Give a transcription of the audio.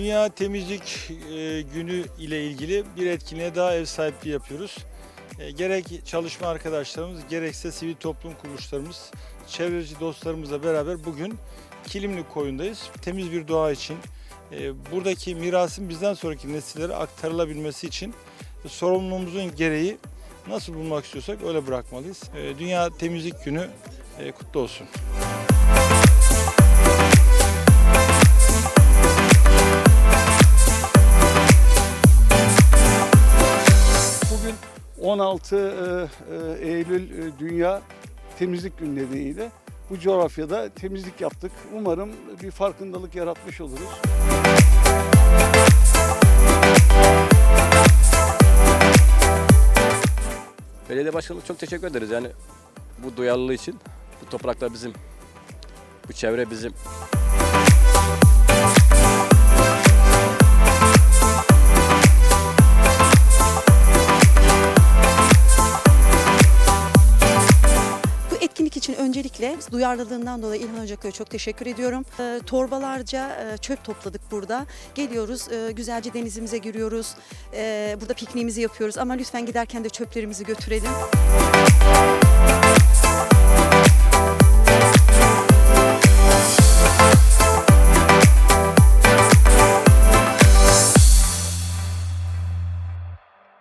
Dünya Temizlik e, Günü ile ilgili bir etkinliğe daha ev sahipliği yapıyoruz. E, gerek çalışma arkadaşlarımız gerekse sivil toplum kuruluşlarımız, çevreci dostlarımızla beraber bugün Kilimli Koyun'dayız. Temiz bir doğa için, e, buradaki mirasın bizden sonraki nesillere aktarılabilmesi için sorumluluğumuzun gereği nasıl bulmak istiyorsak öyle bırakmalıyız. Dünya Temizlik Günü kutlu olsun. Bugün 16 e, e, Eylül e, Dünya Temizlik Günü nedeniyle bu coğrafyada temizlik yaptık. Umarım bir farkındalık yaratmış oluruz. Belediye başkanlığı çok teşekkür ederiz yani bu duyarlılığı için. Bu topraklar bizim, bu çevre bizim. Öncelikle duyarlılığından dolayı İlhan Hocaköy'e çok teşekkür ediyorum. Ee, torbalarca e, çöp topladık burada. Geliyoruz, e, güzelce denizimize giriyoruz. E, burada pikniğimizi yapıyoruz ama lütfen giderken de çöplerimizi götürelim.